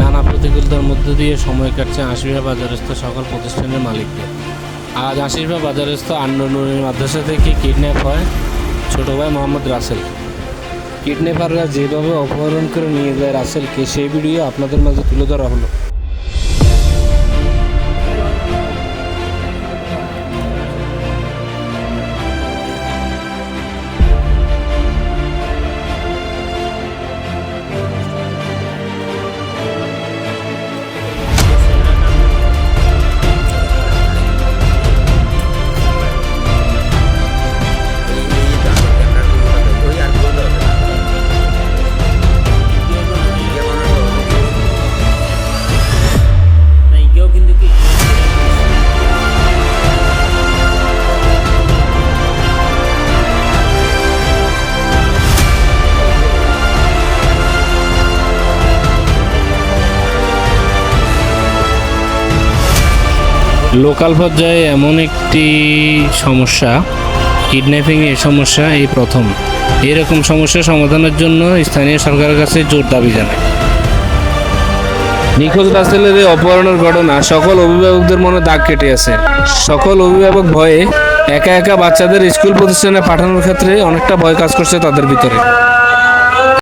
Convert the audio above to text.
নানা প্রতিকূলতার মধ্য দিয়ে সময় কাটছে আশিফা বাজারস্থ সকল প্রতিষ্ঠানের মালিকদের। আজ আশিফা বাজারস্থ আন্ডনুরের মাদ্রাসা থেকে কিডন্যাপ হয় ছোট ভাই মোহাম্মদ রাসেল। কিডন্যাপাররা যেভাবে অপহরণ করে নিয়ে যায় রাসেলকে, সেই ভিডিও আপনাদের মাঝে তুলে ধরা হলো। লোকাল পর্যায়ে এমন একটি সমস্যা কিডন্যাপিং এর সমস্যা, এই প্রথম। এরকম সমস্যা সমাধানের জন্য স্থানীয় সরকারের কাছে জোর দাবি জানায়। নিখোঁজ রাসেলের এই অপহরণের ঘটনা সকল অভিভাবকদের মনে দাগ কেটে আছে। সকল অভিভাবক ভয়ে একা একা বাচ্চাদের স্কুল প্রতিষ্ঠানে পাঠানোর ক্ষেত্রে অনেকটা ভয় কাজ করছে তাদের ভিতরে।